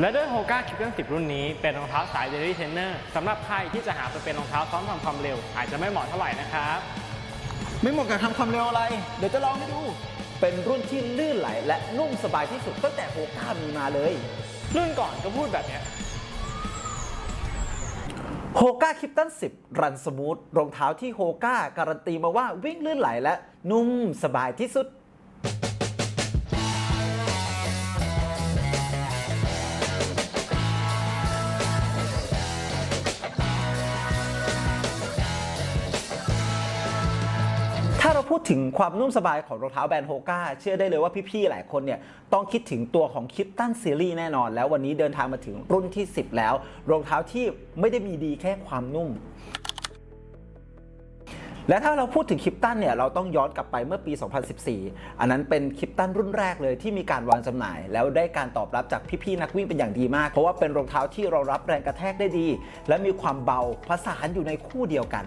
และด้วยโฮก้าคิปเ n 10 รุ่นนี้เป็นรองเท้าสายเดลี่เทนเนอร์สำหรับใครที่จะหาไปเป็นรองเท้าซ้อมทำความเร็ว อาจจะไม่เหมาะเท่าไหร่นะครับ ไม่เหมาะกับทำความเร็วอะไร เดี๋ยวจะลองให้ดู เป็นรุ่นที่ลื่นไหลและนุ่มสบายที่สุดตั้งแต่โฮก้ามีมาเลย รุ่นก่อนก็พูดแบบเนี้ยโฮก้าคิปตัน10 รันสมูทรองเท้าที่โฮก้าการันตีมาว่าวิ่งลื่นไหลและนุ่มสบายที่สุด พูดถึงความนุ่มสบายของรองเท้าแบรนด์โฮก้าเชื่อได้เลยว่าพี่ๆ หลายคนเนี่ยต้องคิดถึงตัวของคิปตันซีรีส์แน่นอน แล้ววันนี้เดินทางมาถึงรุ่นที่ 10 แล้ว รองเท้าที่ไม่ได้มีดีแค่ความนุ่มและถ้าเราพูดถึงคลิปตันเนี่ยเราต้องย้อนกลับไปเมื่อปี 2014 อันนั้นเป็นคลิปตันรุ่นแรกเลยที่มีการวางจำหน่าย แล้วได้การตอบรับจากพี่ๆนักวิ่งเป็นอย่างดีมาก เพราะว่าเป็นรองเท้าที่รองรับแรงกระแทกได้ดี และมีความเบาผสานอยู่ในคู่เดียวกัน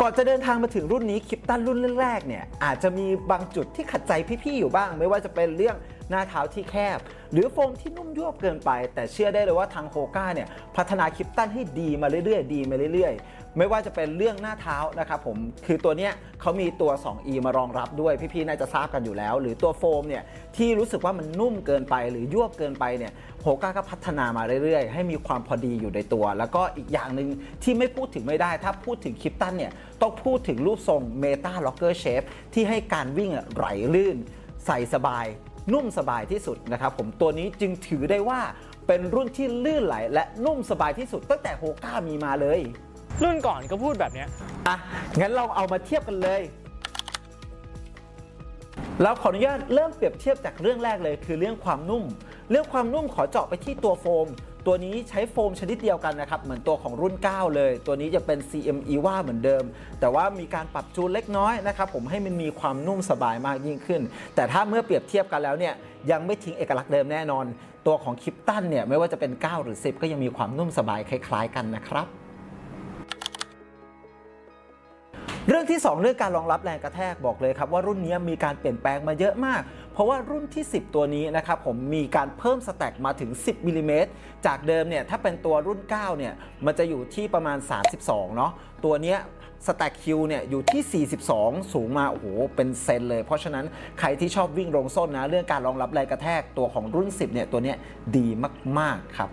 ก่อนจะเดินทางมาถึงรุ่นนี้คลิปตันรุ่นแรกๆเนี่ยอาจจะมีบางจุดที่ขัดใจพี่ๆอยู่บ้าง ไม่ว่าจะเป็นเรื่อง หน้าเท้าที่แคบ หรือโฟมที่นุ่มยวบเกินไป แต่เชื่อได้เลยว่าทางโฮก้าเนี่ยพัฒนาคลิปตันให้ดีมาเรื่อยๆ ดีมาเรื่อยๆ ไม่ว่าจะเป็นเรื่องหน้าเท้านะครับผมคือตัวเนี้ยเขามีตัว 2E มารองรับด้วยพี่ๆน่าจะทราบกันอยู่แล้ว หรือตัวโฟมเนี่ยที่รู้สึกว่ามันนุ่มเกินไป หรือยวบเกินไปเนี่ยโฮก้าก็พัฒนามาเรื่อยๆ ให้มีความพอดีอยู่ในตัว แล้วก็อีกอย่างหนึ่งที่ไม่พูดถึงไม่ได้ ถ้าพูดถึงคลิปตันเนี่ยต้องพูดถึงรูปทรงเมตาล็อกเกอร์เชฟที่ให้การวิ่งไหลลื่น ใส่สบาย นุ่มสบายที่สุดนะครับผมตัวนี้จึงถือได้ว่าเป็นรุ่นที่ลื่นไหล และนุ่มสบายที่สุดตั้งแต่โฮก้ามีมาเลย รุ่นก่อนก็พูดแบบเนี้ย อะ งั้นเราเอามาเทียบกันเลย เราขออนุญาตเริ่มเปรียบเทียบจากเรื่องแรกเลย คือเรื่องความนุ่ม เรื่องความนุ่มขอเจาะไปที่ตัวโฟม ตัวนี้ใช้โฟมชนิดเดียวกันนะครับเหมือนตัวของรุ่น 9 เลย ตัวนี้จะเป็น CM EVA เหมือนเดิม แต่ว่ามีการปรับจูนเล็กน้อยนะครับผมให้มันมีความนุ่มสบายมากยิ่งขึ้น แต่ถ้าเมื่อเปรียบเทียบกันแล้วเนี่ยยังไม่ทิ้งเอกลักษณ์เดิมแน่นอน ตัวของคิปตันเนี่ยไม่ว่าจะเป็น 9 หรือ 10 ก็ยังมีความนุ่มสบายคล้าย ๆ กันนะครับเรื่องที่ 2 เรื่องการรองรับแรงกระแทกบอกเลยครับว่ารุ่นนี้มีการเปลี่ยนแปลงมาเยอะมาก ราะว่ารุ่นที่ 10 ตัวนี้นะครับผมมีการเพิ่มสแต็กมาถึง 10มิลลิเมตรจากเดิมเนี่ยถ้าเป็นตัวรุ่น 9 เนี่ยมันจะอยู่ที่ประมาณ 32 เนาะตัวเนี้ยสแต็กคิวเนี่ยอยู่ที่ 42 สูงมา โอ้โห เป็นเซนเลย เพราะฉะนั้นใครที่ชอบวิ่งลงส้นนะ เรื่องการรองรับแรงกระแทกตัวของรุ่น 10 เนี่ย ตัวเนี้ยดีมาก ๆ ครับ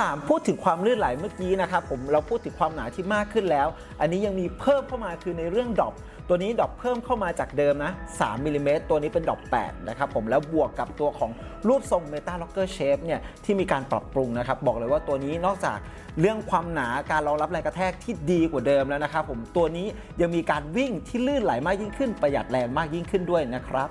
3 พูดถึงความลื่นไหลเมื่อกี้นะครับผมเราพูดถึงความหนาที่มากขึ้นแล้ว อันนี้ยังมีเพิ่มเข้ามาคือในเรื่องดรอปตัวนี้ดรอปเพิ่มเข้ามาจากเดิมนะ3มิลลิเมตรตัวนี้เป็นดรอป8นะครับผมแล้วบวกกับตัวของรูปทรง Meta Locker Shape เนี่ยที่มีการปรับปรุงนะครับบอกเลยว่าตัวนี้นอกจากเรื่องความหนาการรองรับแรงกระแทกที่ดีกว่าเดิมแล้วนะครับผมตัวนี้ยังมีการวิ่งที่ลื่นไหลมากยิ่งขึ้นประหยัดแรงมากยิ่งขึ้นด้วยนะครับ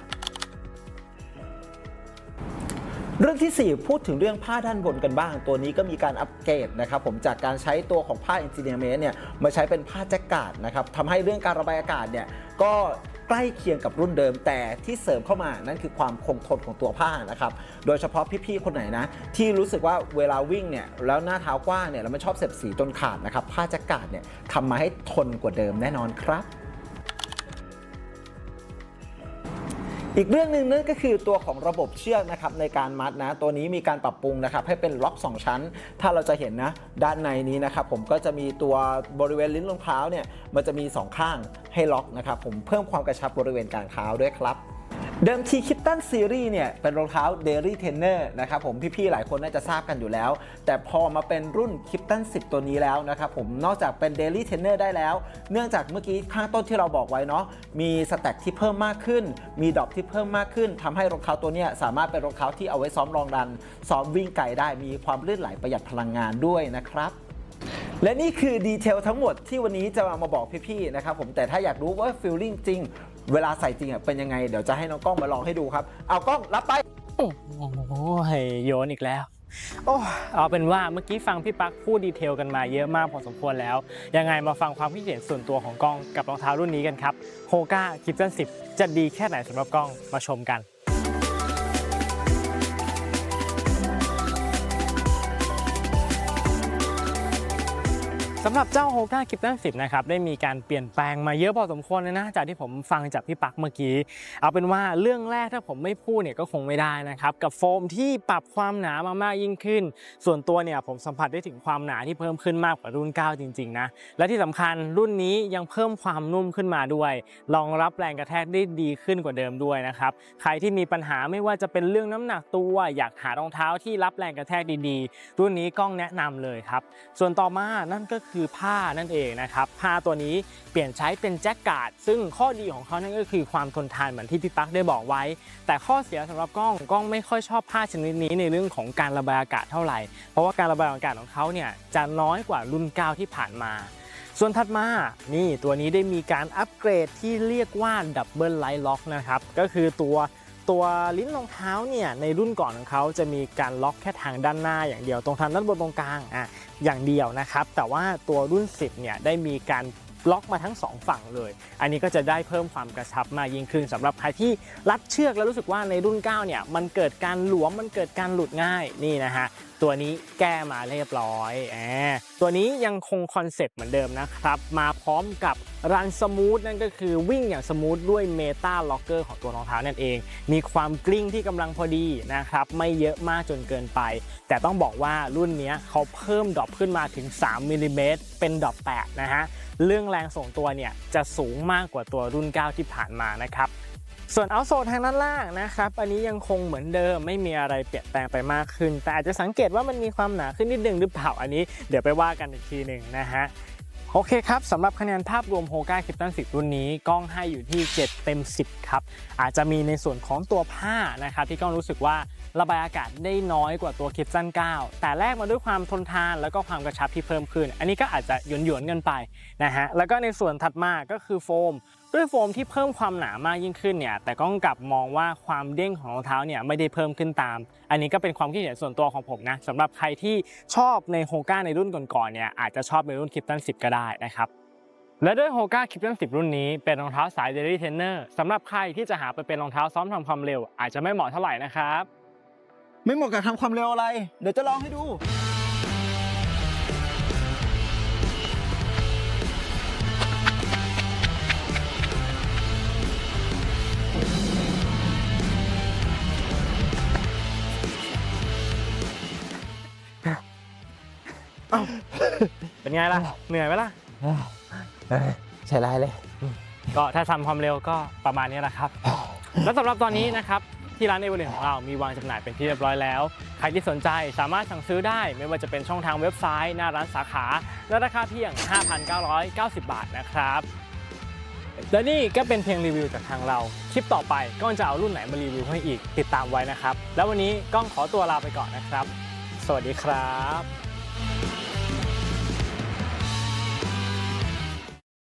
เรื่องทีสี่ 4 พูดถึงเรื่องผ้าด้านบนกันบ้าง ตัวนี้ก็มีการอัปเกรดนะครับผมจากการใช้ตัวของผ้า e n g i n e e r m e n t เนี่ยมาใช้เป็นผ้าแจ็คกาดนะครับทำให้เรื่องการระบายอากาศเนี่ยก็ใกล้เคียงกับรุ่นเดิมแต่ที่เสริมเข้ามานั่นคือความคงทนของตัวผ้านะครับโดยเฉพาะพี่ๆคนไหนนะที่รู้สึกว่าเวลาวิ่งเนี่ยแล้วหน้าเท้ากว้างเนี่ยแล้วมันชอบเสียบสีจนขาดนะครับผ้าแจ็คกาดเนี่ยทำมาให้ทนกว่าเดิมแน่นอนครับ อีกเรื่องหนึ่งนั่นก็คือตัวของระบบเชือกนะครับในการมัดนะ ตัวนี้มีการปรับปรุงนะครับให้เป็นล็อก 2 ชั้น ถ้าเราจะเห็นนะด้านในนี้นะครับผมก็จะมีตัวบริเวณลิ้นรองเท้าเนี่ยมันจะมี 2 ข้างให้ล็อกนะครับผมเพิ่มความกระชับบริเวณกลางเท้าด้วยครับ เดิมทีคิปตันซีรีส์เนี่ยเป็นรองเท้าเดลี่เทนเนอร์นะครับผมพี่ๆหลายคนน่าจะทราบกันอยู่แล้ว แต่พอมาเป็นรุ่นคิปตัน10 ตัวนี้แล้วนะครับผมนอกจากเป็นเดลี่เทนเนอร์ได้แล้ว เนื่องจากเมื่อกี้ข้างต้นที่เราบอกไว้เนาะมีสแต็กที่เพิ่มมากขึ้น มีดรอปที่เพิ่มมากขึ้นทำให้รองเท้าตัวนี้สามารถเป็นรองเท้าที่เอาไว้ซ้อมรองดัน ซ้อมวิ่งไกลได้มีความลื่นไหลประหยัดพลังงานด้วยนะครับและนี่คือดีเทลทั้งหมดที่วันนี้จะเอามาบอกพี่ๆนะครับผมแต่ถ้าอยากรู้ว่าฟีลลิ่งจริง เวลาใส่จริงอะเป็นยังไง เดี๋ยวจะให้น้องกล้องมาลองให้ดูครับ เอากล้องรับไป โอ้โหโยนอีกแล้ว โอ้เอาเป็นว่าเมื่อกี้ฟังพี่ปักพูดดีเทลกันมาเยอะมากพอสมควรแล้ว ยังไงมาฟังความคิดเห็นส่วนตัวของกล้องกับรองเท้ารุ่นนี้กันครับโฮก้าคิปตัน10จะดีแค่ไหนสำหรับกล้องมาชมกัน สำหรับเจ้าโฮก้าคิปตัน10นะครับได้มีการเปลี่ยนแปลงมาเยอะพอสมควรเลยนะ จากที่ผมฟังจากพี่ปักเมื่อกี้ เอาเป็นว่าเรื่องแรกถ้าผมไม่พูดเนี่ยก็คงไม่ได้นะครับกับโฟมที่ปรับความหนามามากยิ่งขึ้น ส่วนตัวเนี่ยผมสัมผัสได้ถึงความหนาที่เพิ่มขึ้นมากกว่ารุ่น 9 จริงๆนะและที่สำคัญรุ่นนี้ยังเพิ่มความนุ่มขึ้นมาด้วยรองรับแรงกระแทกได้ดีขึ้นกว่าเดิมด้วยนะครับใครที่มีปัญหาไม่ว่าจะเป็นเรื่องน้ำหนักตัว อยากหารองเท้าที่รับแรงกระแทกดีๆ รุ่นนี้กล้องแนะนำเลยครับส่วนต่อมานั่นก็คืคือผ้านั่นเองนะครับผ้าตัวนี้เปลี่ยนใช้เป็นแจ็คการ์ดซึ่งข้อดีของเขานั่นก็คือความทนทานเหมือนที่พี่ปักได้บอกไว้ แต่ข้อเสียสำหรับกล้องกล้องไม่ค่อยชอบผ้าชนิดนี้ในเรื่องของการระบายอากาศเท่าไหร่ เพราะว่าการระบายอากาศของเขาเนี่ยจะน้อยกว่ารุ่น9ที่ผ่านมาส่วนถัดมา นี่ตัวนี้ได้มีการอัปเกรดที่เรียกว่าดับเบิลไลท์ล็อกนะครับ ก็คือตัว ตัวลิ้นรองเท้าเนี่ยในรุ่นก่อนของเขาจะมีการล็อกแค่ทางด้านหน้าอย่างเดียวตรงทางด้านบนตรงกลางอะอย่างเดียวนะครับ แต่ว่าตัวรุ่น 10เนี่ยได้มีการล็อกมาทั้งสองฝั่งเลย อันนี้ก็จะได้เพิ่มความกระชับมากยิ่งขึ้นสำหรับใครที่รัดเชือกแล้วรู้สึกว่าในรุ่น 9 เนี่ยมันเกิดการหลวมมันเกิดการหลุดง่ายนี่นะฮะ ตัวนี้แก้มาเรียบร้อยอตัวนี้ยังคงคอนเซ็ปต์เหมือนเดิมนะครับ มาพร้อมกับรันสมูทนั่นก็คือวิ่งอย่างสมูทด้วยเมตาล็อกเกอร์ของตัวรองเท้านั่นเอง มีความกลิ้งที่กำลังพอดีนะครับ ไม่เยอะมากจนเกินไป แต่ต้องบอกว่ารุ่นนี้เขาเพิ่มดรอปขึ้นมาถึง 3มิลลิเมตรเป็นดรอป8นะฮะ เรื่องแรงส่งตัวเนี่ยจะสูงมากกว่าตัวรุ่น 9 ที่ผ่านมานะครับ ส่วนเอาโซทางด้านล่างนะครับอันนี้ยังคงเหมือนเดิมไม่มีอะไรเปลี่ยนแปลงไปมากขึ้น แต่อาจจะสังเกตว่ามันมีความหนาขึ้นนิดนึงหรือเปล่าอันนี้เดี๋ยวไปว่ากันอีกทีหนึ่งนะฮะโอเคครับสำหรับคะแนนภาพรวมโฮก้าคลิปตัน10รุ่นนี้กล้องให้อยู่ที่ 7 เต็ม 10 ครับ อาจจะมีในส่วนของตัวผ้านะครับที่กล้องรู้สึกว่าระบายอากาศได้น้อยกว่าตัวคลิปสั้น9 แต่แลกมาด้วยความทนทานแล้วก็ความกระชับที่เพิ่มขึ้น อันนี้ก็อาจจะหยวนๆกันไปนะฮะแล้วก็ในส่วนถัดมาก็คือโฟม ด้วยโฟมที่เพิ่มความหนามากยิ่งขึ้นเนี่ยแต่ก็กลับมองว่าความเด้งของรองเท้าเนี่ยไม่ได้เพิ่มขึ้นตาม อันนี้ก็เป็นความคิดเห็นส่วนตัวของผมนะสำหรับใครที่ชอบในโฮก้าในรุ่นก่อนๆเนี่ยอาจจะชอบในรุ่นคลิปตัน10 ก็ได้นะครับและด้วยโฮก้าคลิปตัน10 รุ่นนี้เป็นรองเท้าสายเดลี่เทนเนอร์สำหรับใครที่จะหาไปเป็นรองเท้าซ้อมทำความเร็ว อาจจะไม่เหมาะเท่าไหร่นะครับ ไม่เหมาะกับทำความเร็วอะไร เดี๋ยวจะลองให้ดู เป็นไงล่ะ เหนื่อยไหมล่ะ ใช่ได้เลย ก็ถ้าทำความเร็วก็ประมาณนี้แหละครับ และสำหรับตอนนี้นะครับที่ร้านเอเวอร์เรของเรามีวางจำหน่ายเป็นที่เรียบร้อยแล้ว ใครที่สนใจสามารถสั่งซื้อได้ ไม่ว่าจะเป็นช่องทางเว็บไซต์ หน้าร้านสาขา และราคาเพียง 5,990 บาทนะครับ และนี่ก็เป็นเพียงรีวิวจากทางเรา คลิปต่อไปก็จะเอารุ่นไหนมารีวิวให้อีกติดตามไว้นะครับ แล้ววันนี้ก้องขอตัวลาไปก่อนนะครับ สวัสดีครับ